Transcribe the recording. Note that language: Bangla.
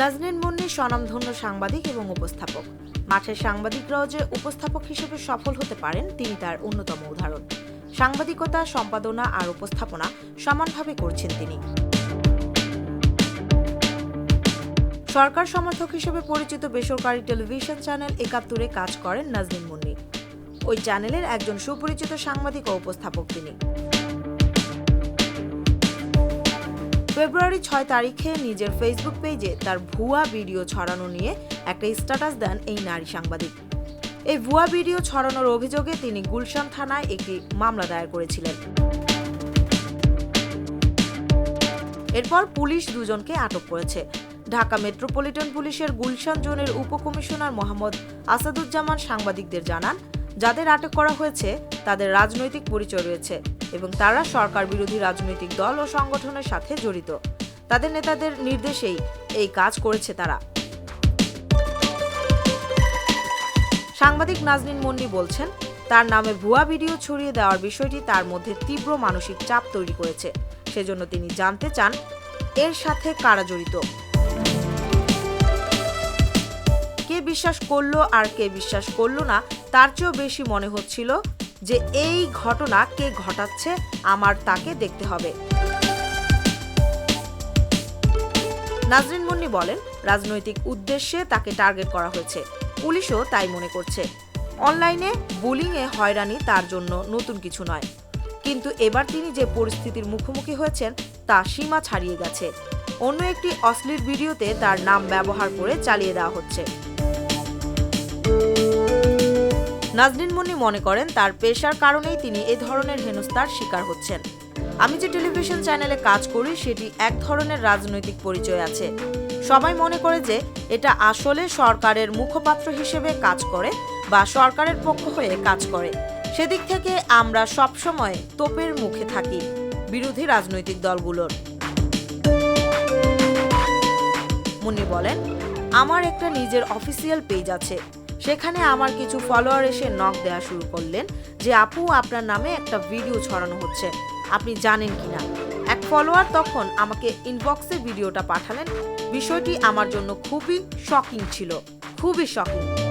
নাজনীন মুন্নি স্বনামধন্য সাংবাদিক এবং উপস্থাপক। মাঠের সাংবাদিকরাও যে উপস্থাপক হিসেবে সফল হতে পারেন, তিনি তার অন্যতম উদাহরণ। সাংবাদিকতা, সম্পাদনা আর উপস্থাপনা সমানভাবে করছেন তিনি। সরকার সমর্থক হিসেবে পরিচিত বেসরকারি টেলিভিশন চ্যানেল একাত্তরে কাজ করেন নাজনীন মুন্নি। ওই চ্যানেলের একজন সুপরিচিত সাংবাদিক ও উপস্থাপক তিনি। ফেব্রুয়ারি ছয় তারিখে নিজের ফেসবুক পেজে তার ভুয়া ভিডিও ছড়ানো নিয়ে একটা স্ট্যাটাস দেন এই নারী সাংবাদিক। এই ভুয়া ভিডিও ছড়ানোর অভিযোগে তিনি গুলশান থানায় একটি মামলা দায়ের করেছিলেন। এরপর পুলিশ দুজনকে আটক করেছে। ঢাকা মেট্রোপলিটন পুলিশের গুলশান জোনের উপকমিশনার মোহাম্মদ আসাদুজ্জামান সাংবাদিকদের জানান, যাদের আটক করা হয়েছে, তাদের রাজনৈতিক পরিচয় রয়েছে। এবং তারা সরকার বিরোধী রাজনৈতিক দল ও সংগঠনের সাথে জড়িত। তাদের নেতাদের নির্দেশেই এই কাজ করেছে তারা। সাংবাদিক নাজনীন মন্ডি বলছেন, তার নামে ভুয়া ভিডিও ছড়িয়ে দেওয়ার বিষয়টি তার মধ্যে তীব্র মানসিক চাপ তৈরি করেছে। সেজন্য তিনি জানতে চান, এর সাথে কারা জড়িত? কে বিশ্বাস করল আর কে বিশ্বাস করল না, তার চেয়েও বেশি মনে হচ্ছিল যে এই ঘটনা কে ঘটাচ্ছে আমার তাকে দেখতে হবে। নাজরিন মুন্নি বলেন, রাজনৈতিক উদ্দেশ্যে তাকে টার্গেট করা হয়েছে। পুলিশও তাই মনে করছে। অনলাইনে বুলিংয়ে হয়রানি তার জন্য নতুন কিছু নয়। কিন্তু এবার তিনি যে পরিস্থিতির মুখোমুখি হয়েছেন, তা সীমা ছাড়িয়ে গেছে। অন্য একটি অশ্লীল ভিডিওতে তার নাম ব্যবহার করে চালিয়ে দেওয়া হচ্ছে। নাজনীন মুন্নি মনে করেন, তার পেশার কারণেই তিনি এ ধরনের হেনস্থার শিকার হচ্ছেন। আমি যে টেলিভিশন চ্যানেলে কাজ করি, সেটি এক ধরনের রাজনৈতিক পরিচয় আছে। সবাই মনে করে যে এটা আসলে সরকারের মুখপাত্র হিসেবে কাজ করে বা সরকারের পক্ষ হয়ে কাজ করে। সেদিক থেকে আমরা সবসময় তোপের মুখে থাকি বিরোধী রাজনৈতিক দলগুলোর। মুন্নি বলেন, আমার একটা নিজের অফিসিয়াল পেজ আছে। সেখানে আমার কিছু ফলোয়ার এসে নক দেওয়া শুরু করলেন যে, আপু, আপনার নামে একটা ভিডিও ছড়ানো হচ্ছে। আপনি জানেন কি না এক ফলোয়ার তখন আমাকে ইনবক্সে ভিডিওটা পাঠালেন। বিষয়টি আমার জন্য খুবই শকিং ছিল। খুবই শকিং